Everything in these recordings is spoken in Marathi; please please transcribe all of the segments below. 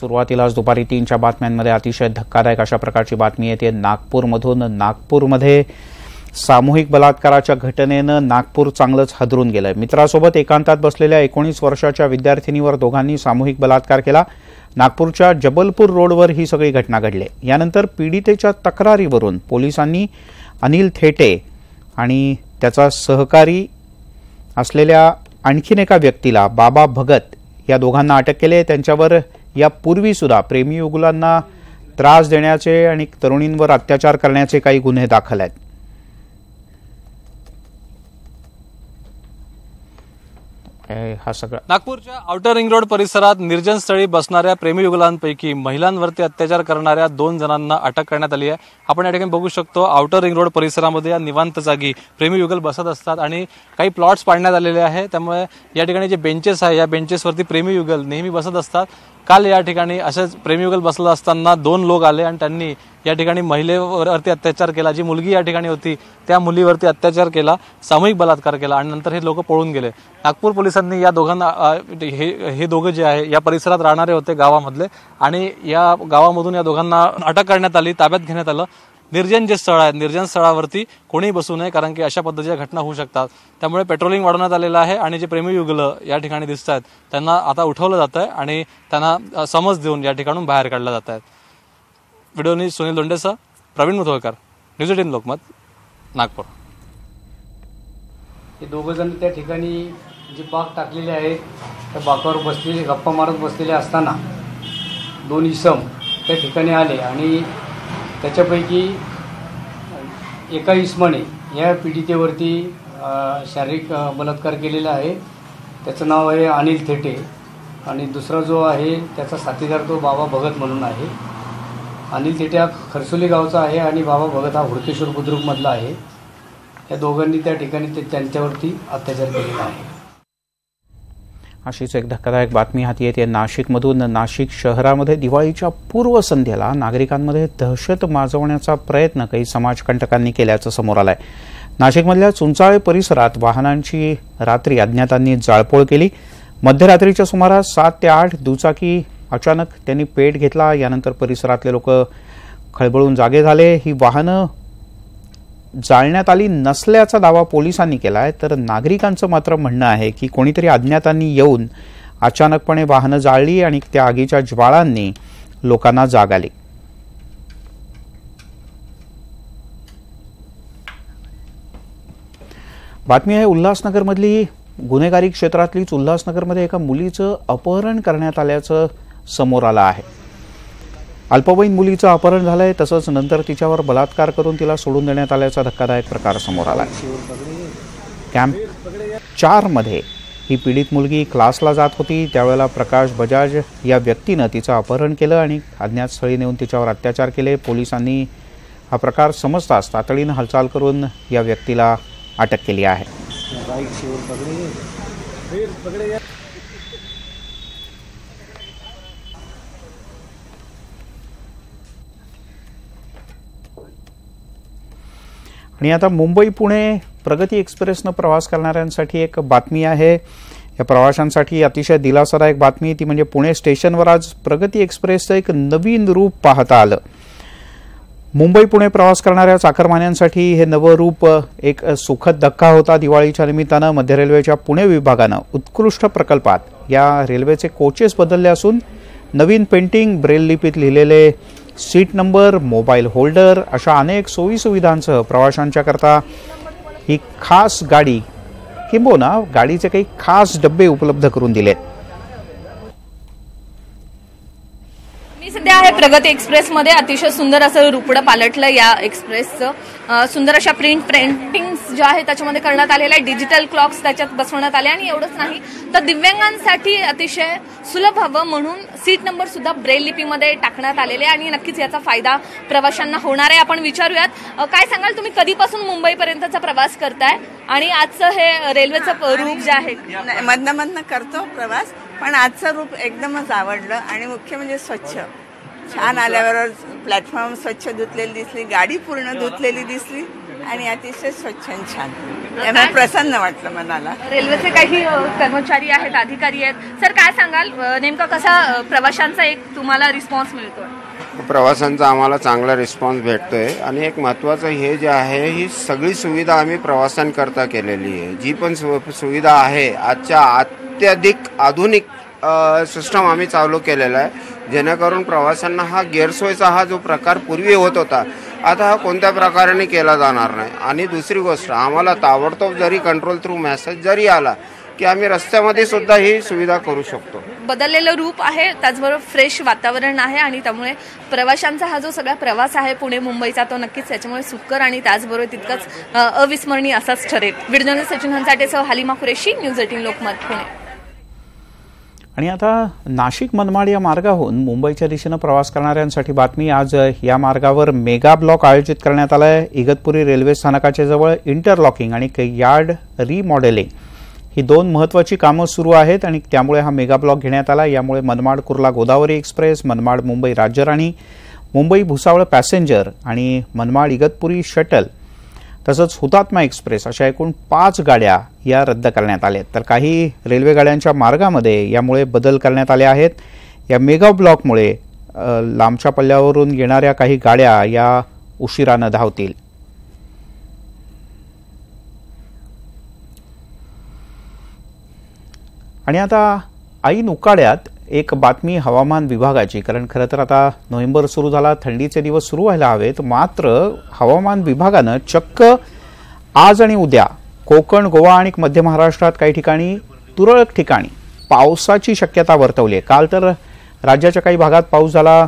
सुरुवातीलाच दुपारी तीनच्या बातम्यांमध्ये अतिशय धक्कादायक अशा प्रकारची बातमी येते. नागपूरमधून नागपूरमध्ये सामूहिक बलात्काराच्या घटनेनं नागपूर चांगलंच हदरून गेलंय. मित्रासोबत एकांतात बसलेल्या एकोणीस वर्षाच्या विद्यार्थिनीवर दोघांनी सामूहिक बलात्कार केला. नागपूरच्या जबलपूर रोडवर ही सगळी घटना घडली. यानंतर पीडितेच्या तक्रारीवरून पोलिसांनी अनिल थेटे आणि त्याचा सहकारी असलेल्या आणखीन एका व्यक्तीला बाबा भगत या दोघांना अटक केली त्यांच्यावर यापूर्वी सुद्धा प्रेमी युगुलांना त्रास देण्याचे आणि तरुणींवर अत्याचार करण्याचे काही गुन्हे दाखल आहेत. हा सगळा नागपूरच्या आउटर रिंग रोड परिसरात निर्जन स्थळी बसणाऱ्या प्रेमीयुगलांपैकी महिलांवरती अत्याचार करणाऱ्या दोन जणांना अटक करण्यात आली आहे. आपण या ठिकाणी बघू शकतो आउटर रिंग रोड परिसरामध्ये या निवांत जागी प्रेमीयुगल बसत असतात आणि काही प्लॉट्स पाडण्यात आलेले आहे त्यामुळे या ठिकाणी जे बेंचेस आहे या बेंचेसवरती प्रेमीयुगल नेहमी बसत असतात. काल या ठिकाणी असेच प्रेमीयुगल बसलं असताना दोन लोक आले आणि त्यांनी या ठिकाणी महिलेवरती अत्याचार केला. जी मुलगी या ठिकाणी होती त्या मुलीवरती अत्याचार केला सामूहिक बलात्कार केला आणि नंतर हे लोक पळून गेले. नागपूर पोलिसांनी या दोघांना हे हे दोघं जे आहे या परिसरात राहणारे होते गावामधले आणि या गावामधून या दोघांना अटक करण्यात आली ताब्यात घेण्यात आलं. निर्जन जे स्थळ आहे निर्जन स्थळावरती कोणीही बसू नये कारण की अशा पद्धतीच्या घटना होऊ शकतात. त्यामुळे पेट्रोलिंग वाढवण्यात आलेलं आहे आणि जे प्रेमी युगल या ठिकाणी दिसत आहेत त्यांना आता उठवलं जात आहे आणि त्यांना समज देऊन या ठिकाणून बाहेर काढलं जात आहेत व्हिडिओ सुनील दोंडेसह प्रवीण मुथोळकर न्यूज एटीन लोकमत नागपूर. हे दोघं जण त्या ठिकाणी जे बाग टाकलेले आहेत त्या बाकावर बसलेले गप्पा मारत बसलेले असताना दोन इसम त्या ठिकाणी आले आणि त्याच्यापैकी एका इस्माने या पीडितेवरती शारीरिक बलात्कार केलेला आहे. त्याचं नाव आहे अनिल थेटे. आणि दुसरा जो आहे त्याचा साथीदार तो बाबा भगत म्हणून आहे. अनिल थेटे हा खरसोली गावचा आहे आणि बाबा भगत हा हुडकेश्वर बुद्रुकमधला आहे. या दोघांनी त्या ठिकाणी ते त्यांच्यावरती अत्याचार केलेला आहे. अशीच एक धक्कादायक बातमी हाती येते. नाशिकमधून नाशिक शहरामध्ये दिवाळीच्या पूर्वसंध्येला नागरिकांमध्ये दहशत माजवण्याचा प्रयत्न काही समाजकंटकांनी केल्याचं समोर आलंय. नाशिकमधल्या चुंचाळे परिसरात वाहनांची रात्री अज्ञातांनी जाळपोळ केली. मध्यरात्रीच्या सुमारास सात ते आठ दुचाकी अचानक त्यांनी पेट घेतला. यानंतर परिसरातले लोक खळबळून जागे झाले. ही वाहनं जाळण्यात आली नसल्याचा दावा पोलिसांनी केला आहे तर नागरिकांचं मात्र म्हणणं आहे की कोणीतरी अज्ञातांनी येऊन अचानकपणे वाहनं जाळली आणि त्या आगीच्या ज्वाळांनी लोकांना जाग आली. बातमी आहे उल्हासनगरमधली. गुन्हेगारी क्षेत्रातलीच उल्हासनगरमध्ये एका मुलीचं अपहरण करण्यात आल्याचं समोर आलं आहे. अल्पवयीन मुलीचं अपहरण झालंय तसंच नंतर तिच्यावर बलात्कार करून तिला सोडून देण्यात आल्याचा धक्कादायक प्रकार समोर आला कॅम्प चारमध्ये ही पीडित मुलगी क्लासला जात होती. त्यावेळेला प्रकाश बजाज या व्यक्तीनं तिचं अपहरण केलं आणि अज्ञात स्थळी नेऊन तिच्यावर अत्याचार केले. पोलिसांनी हा प्रकार समजताच तातडीनं हालचाल करून या व्यक्तीला अटक केली आहे. आणि आता मुंबई पुणे प्रगती एक्सप्रेसनं प्रवास करणाऱ्यांसाठी एक बातमी आहे. या प्रवाशांसाठी अतिशय दिलासादायक बातमी ती म्हणजे पुणे स्टेशनवर आज प्रगती एक्सप्रेसचं एक नवीन रूप पाहता आलं. मुंबई पुणे प्रवास करणाऱ्या चाकरमान्यांसाठी हे नवं रूप एक सुखद धक्का होता दिवाळीच्या निमित्तानं मध्य रेल्वेच्या पुणे विभागानं. उत्कृष्ट प्रकल्पात या रेल्वेचे कोचेस बदलले असून नवीन पेंटिंग ब्रेल लिपीत लिहिलेले सीट नंबर मोबाईल होल्डर अशा अनेक सोयीसुविधांसह प्रवाशांच्या करता ही खास गाडी किंबहुना गाडीचे काही खास डबे उपलब्ध करून दिलेत. मी सध्या आहे प्रगती एक्सप्रेसमध्ये अतिशय सुंदर असं रुपडं पालटलं या एक्सप्रेसचं. सुंदर अशा प्रिंट प्रिंटिंग्स ज्या आहेत त्याच्यामध्ये करण्यात आलेल्या आहे डिजिटल क्लॉक्स त्याच्यात बसवण्यात आले आणि एवढंच नाही तर दिव्यांगांसाठी अतिशय सुलभ हवं म्हणून सीट नंबर सुद्धा ब्रेल लिपीमध्ये टाकण्यात आलेले आहे आणि नक्कीच याचा फायदा प्रवाशांना होणार आहे. आपण विचारूयात काय सांगाल तुम्ही कधीपासून मुंबईपर्यंतचा प्रवास करताय? आणि आजचं हे रेल्वेचं रूप जे आहे? मधनं मधनं करतो प्रवास. पण आजचं रूप एकदमच आवडलं आणि मुख्य म्हणजे स्वच्छ. छान आल्याबरोबर प्लॅटफॉर्म स्वच्छ धुतलेली दिसली गाडी पूर्ण धुतलेली दिसली आणि अतिशय स्वच्छ आणि छान. त्यामुळे प्रसन्न वाटलं मनाला. रेल्वेचे काही कर्मचारी आहेत अधिकारी आहेत. सर काय सांगाल? नेमका कसा प्रवाशांचा एक तुम्हाला रिस्पॉन्स मिळतो प्रवासांचा आम्हाला चांगला रिस्पॉन्स भेटतोय. आणि एक महत्त्वाचं हे जे आहे ही सगळी सुविधा आम्ही प्रवासांकरता केलेली आहे. जी पण सु सुविधा आहे आजच्या अत्याधिक आधुनिक सिस्टम आम्ही चालू केलेला आहे. जेणेकरून प्रवाशांना हा गैरसोयचा हा जो प्रकार पूर्वी होत होता आता हा कोणत्या प्रकाराने केला जाणार नाही. आणि दुसरी गोष्ट आम्हाला ताबडतोब जरी कंट्रोल थ्रू मेसेज जरी आला की आम्ही रस्त्यामध्ये सुद्धा ही सुविधा करू शकतो. बदललेलं रूप आहे त्याचबरोबर फ्रेश वातावरण आहे आणि त्यामुळे प्रवाशांचा हा जो सगळा प्रवास आहे पुणे मुंबईचा तो नक्कीच त्याच्यामुळे सुकर आणि त्याचबरोबर तितकंच अविस्मरणीय असाच ठरेल. व्हिडिओ सचिन हंसाटेसह हालिमा कुरेशी न्यूज एटीन लोकमत पुणे. आणि आता नाशिक मनमाड या मार्गाहून मुंबईच्या दिशेनं प्रवास करणाऱ्यांसाठी बातमी आज या मार्गावर मेगा ब्लॉक आयोजित करण्यात आला आहे इगतपुरी रेल्वे स्थानकाच्या जवळ इंटरलॉकिंग आणि यार्ड रिमॉडेलिंग ही दोन महत्वाची कामं सुरू आहेत आणि त्यामुळे हा मेगा ब्लॉक घेण्यात आला. यामुळे मनमाड कुर्ला गोदावरी एक्सप्रेस मनमाड मुंबई राज्यराणी मुंबई भुसावळ पॅसेंजर आणि मनमाड इगतपुरी शटल तसंच हुतात्मा एक्सप्रेस अशा एकूण पाच गाड्या या रद्द करण्यात आल्या तर काही रेल्वे गाड्यांच्या मार्गामध्ये यामुळे बदल करण्यात आले आहेत. या मेगा ब्लॉकमुळे लांबच्या पल्ल्यावरून येणाऱ्या काही गाड्या या उशिरानं धावतील. आणि आता ऐन उकाड्यात एक बातमी हवामान विभागाची कारण खरं तर आता नोव्हेंबर सुरू झाला थंडीचे दिवस सुरू व्हायला हवेत मात्र हवामान विभागानं चक्क आज आणि उद्या कोकण गोवा आणि मध्य महाराष्ट्रात काही ठिकाणी तुरळक ठिकाणी पावसाची शक्यता वर्तवली आहे. काल तर राज्याच्या काही भागात पाऊस झाला.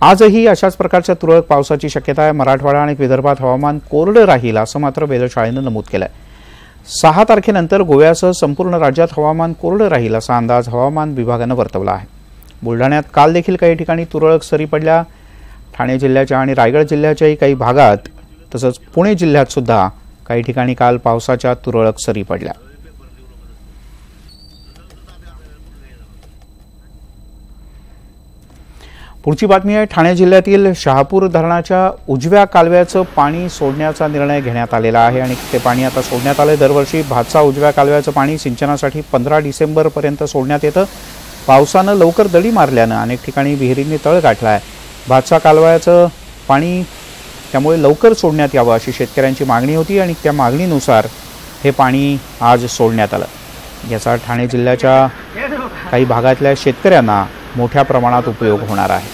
आजही अशाच प्रकारच्या तुरळक पावसाची शक्यता आहे. मराठवाडा आणि विदर्भात हवामान कोरडं राहील असं मात्र वेधशाळेनं नमूद केलं आहे सहा तारखेनंतर गोव्यासह संपूर्ण राज्यात हवामान कोरडं राहील असा अंदाज हवामान विभागानं वर्तवला आहे. बुलढाण्यात काल देखील काही ठिकाणी तुरळक सरी पडल्या. ठाणे जिल्ह्याच्या आणि रायगड जिल्ह्याच्याही काही भागात तसंच पुणे जिल्ह्यात सुद्धा काही ठिकाणी काल पावसाच्या तुरळक सरी पडल्या. पुढची बातमी आहे ठाणे जिल्ह्यातील शहापूर धरणाच्या उजव्या कालव्याचं पाणी सोडण्याचा निर्णय घेण्यात आलेला आहे आणि ते पाणी आता सोडण्यात आलं दरवर्षी भातसा उजव्या कालव्याचं पाणी सिंचनासाठी पंधरा डिसेंबरपर्यंत सोडण्यात येतं. पावसानं लवकर दडी मारल्यानं अनेक ठिकाणी विहिरींनी तळ गाठला आहे भातसा कालव्याचं पाणी त्यामुळे लवकर सोडण्यात यावं अशी शेतकऱ्यांची मागणी होती आणि त्या मागणीनुसार हे पाणी आज सोडण्यात आलं. याचा ठाणे जिल्ह्याच्या काही भागातल्या शेतकऱ्यांना मोठ्या प्रमाणात उपयोग होणार आहे.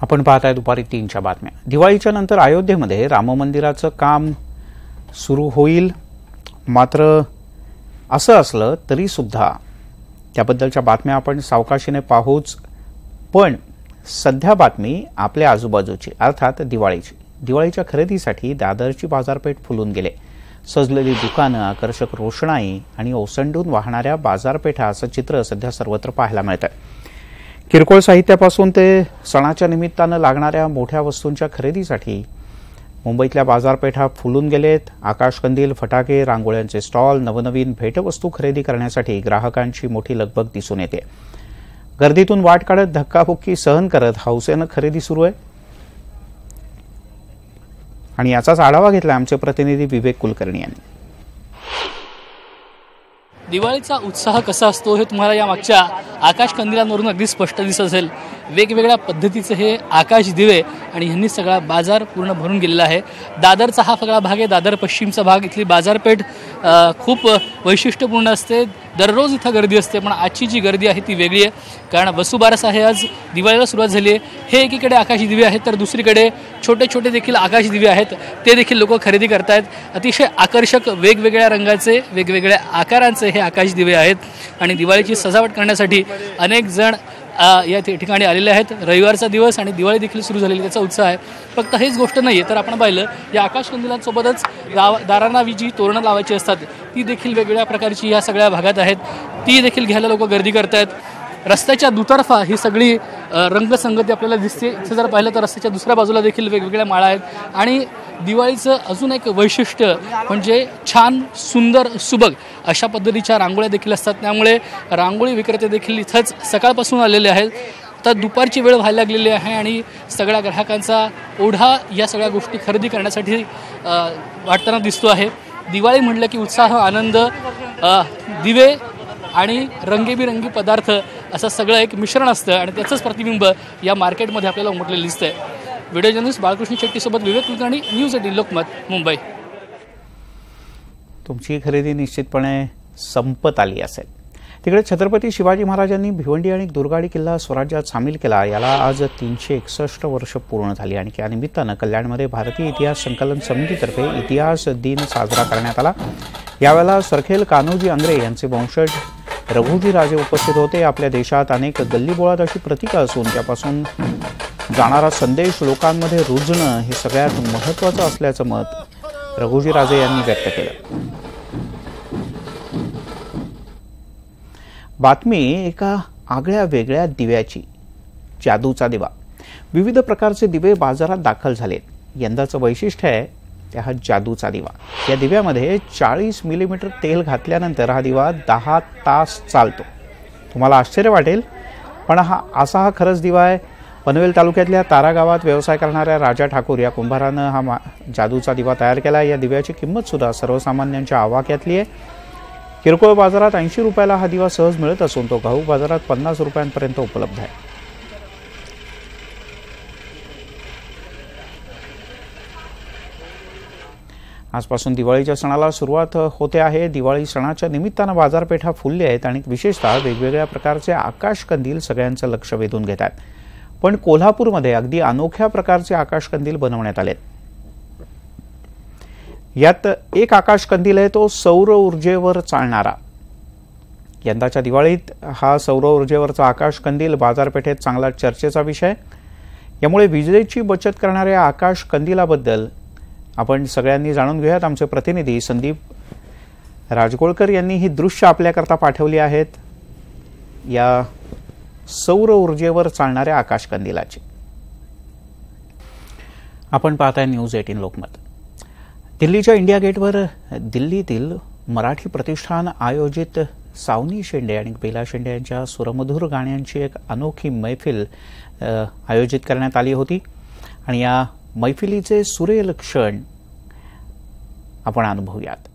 आपण पाहत आहे दुपारी तीनच्या बातम्या. दिवाळीच्या नंतर अयोध्येमध्ये राम मंदिराचं काम सुरू होईल. मात्र असं असलं तरीसुद्धा त्याबद्दलच्या बातम्या आपण सावकाशीने पाहूच. पण सध्या बातमी आपल्या आजूबाजूची अर्थात दिवाळीची. दिवाळीच्या खरेदीसाठी दादरची बाजारपेठ फुलून गेले. सजलेली दुकानं आकर्षक रोषणाई आणि ओसंडून वाहणाऱ्या बाजारपेठा असं चित्र सध्या सर्वत्र पाहायला मिळतं किरकोळ साहित्यापासून ते सणाच्या निमित्तानं लागणाऱ्या मोठ्या वस्तूंच्या खरेदीसाठी मुंबईतल्या बाजारपेठा फुलून गेलेत. आकाशकंदील फटाके रांगोळ्यांचे स्टॉल नवनवीन भेटवस्तू खरेदी करण्यासाठी ग्राहकांची मोठी लगबग दिसून येते. गर्दीतून वाट काढत धक्काबुक्की सहन करत हौसेनं खरेदी सुरू आहे. आणि याचाच आढावा घेतला आमचे प्रतिनिधी विवेक कुलकर्णी यांनी. दिवाळीचा उत्साह कसा असतो हे तुम्हाला या मागच्या आकाश कंदिलांवरून अगदी स्पष्ट दिसत असेल. वेगवेगळ्या पद्धतीचे हे आकाश दिवे आणि ह्यांनी सगळा बाजार पूर्ण भरून गेलेला आहे. दादरचा हा सगळा भाग आहे. दादर पश्चिमचा भाग. इथली बाजारपेठ खूप वैशिष्ट्यपूर्ण असते. दररोज इथं गर्दी असते पण आजची जी गर्दी आहे ती वेगळी आहे. कारण वसुबारस आहे आज. दिवाळीला सुरुवात झाली आहे. हे एकीकडे आकाशी दिवे आहेत तर दुसरीकडे छोटे छोटे देखील आकाश दिवे आहेत. ते देखील लोक खरेदी करतायत. अतिशय आकर्षक वेगवेगळ्या रंगाचे वेगवेगळ्या आकारांचे हे आकाश दिवे आहेत. आणि दिवाळीची सजावट करण्यासाठी अनेक जण या ठिकाणी आलेले आहेत. रविवारचा दिवस आणि दिवाळी देखील सुरू झालेली त्याचा उत्साह आहे. फक्त हेच गोष्ट नाही आहे तर आपण पाहिलं या आकाश कंदिलांसोबतच दाव दारांना जी तोरणं लावायची असतात. ती देखील वेगवेगळ्या प्रकारची या सगळ्या भागात आहेत. ती देखील घ्यायला लोक गर्दी करतायत. रस्त्याच्या दुतर्फा ही सगळी रंगसंगती आपल्याला दिसते. इथं जर पाहिलं तर रस्त्याच्या दुसऱ्या बाजूला देखील वेगवेगळ्या माळा आहेत. आणि दिवाळीचं अजून एक वैशिष्ट्य म्हणजे छान सुंदर सुबक अशा पद्धतीच्या रांगोळ्या देखील असतात. त्यामुळे रांगोळी विक्रेते देखील इथंच सकाळपासून आलेले आहेत. आता दुपारची वेळ व्हायला लागलेली आहे आणि सगळ्या ग्राहकांचा ओढा या सगळ्या गोष्टी खरेदी करण्यासाठी वाटताना दिसतो आहे. दिवाळी म्हटलं की उत्साह आनंद दिवे आणि रंगीबिरंगी पदार्थ असं सगळं एक मिश्रण असतं आणि त्याचंच प्रतिबिंब या मार्केटमध्ये आपल्याला उमटलेलं दिसतंय. व्हिडिओ जर्नलिस्ट बाळकृष्ण शेट्टीसोबत विवेक कुलकर्णी न्यूज एटीन लोकमत मुंबई. तुमची खरेदी निश्चितपणे संपत आली असेल. तिकडे छत्रपती शिवाजी महाराजांनी भिवंडी आणि दुर्गाडी किल्ला स्वराज्यात सामील केला. याला आज तीनशे एकसष्ट वर्ष पूर्ण झाली आणि त्या निमित्तानं कल्याणमध्ये भारतीय इतिहास संकलन समितीतर्फे इतिहास दिन साजरा करण्यात आला. यावेळेला सरखेल कान्होजी आंग्रे यांचे वंशज रघुजी राजे उपस्थित होते. आपल्या देशात अनेक गल्लीबोळात अशी प्रतीकं असून त्यापासून जाणारा संदेश लोकांमध्ये रुजणं हे सगळ्यात महत्त्वाचं असल्याचं मत रघुजी राजे यांनी व्यक्त केलं. बातमी एका आगळ्या वेगळ्या दिव्याची जादूचा दिवा. विविध प्रकारचे दिवे बाजारात दाखल झालेत. यंदाचं वैशिष्ट्य आहे त्या हा जादूचा दिवा. या दिव्यामध्ये चाळीस मिलीमीटर तेल घातल्यानंतर हा दिवा दहा तास चालतो. तुम्हाला आश्चर्य वाटेल पण हा असा हा खरंच दिवा आहे. पनवेल तालुक्यातल्या तारा गावात व्यवसाय करणाऱ्या राजा ठाकूर या कुंभारानं हा मा जादूचा दिवा तयार केला या दिव्याची किंमतसुद्धा सर्वसामान्यांच्या आवाक्यातली आहे. किरकोळ बाजारात ऐंशी रुपयाला हा दिवा सहज मिळत असून तो घाऊक बाजारात पन्नास रुपयांपर्यंत उपलब्ध आहे. आजपासून दिवाळीच्या सणाला सुरुवात होते आहे. दिवाळी सणाच्या निमित्तानं बाजारपेठा फुलल्या आहेत आणि विशेषतः वेगवेगळ्या प्रकारचे आकाशकंदील सगळ्यांचं लक्ष वेधून घेत आहेत. पण कोल्हापूरमध्ये अगदी अनोख्या प्रकारचे आकाशकंदील बनवण्यात आलेत. यात एक आकाशकंदील आहे तो सौर ऊर्जेवर चालणारा. यंदाच्या दिवाळीत हा सौर ऊर्जेवरचा आकाशकंदील बाजारपेठेत चांगला चर्चेचा विषय. यामुळे विजेची बचत करणाऱ्या आकाश कंदिलाबद्दल आपण सगळ्यांनी जाणून घेऊयात. आमचे प्रतिनिधी संदीप राजगोळकर यांनी ही दृश्य आपल्याकरता पाठवली आहेत. या सौर ऊर्जेवर चालणाऱ्या आकाशकंदिलाची आपण पाहताय न्यूज एटीन लोकमत. दिल्लीच्या इंडिया गेटवर दिल्लीतील मराठी प्रतिष्ठान आयोजित सावनी शेंडे आणि बेला शेंडे यांच्या सुरमधुर गाण्यांची एक अनोखी मैफिल आयोजित करण्यात आली होती. आणि या मैफिलीचे सुरेल क्षण आपण अनुभवूयात.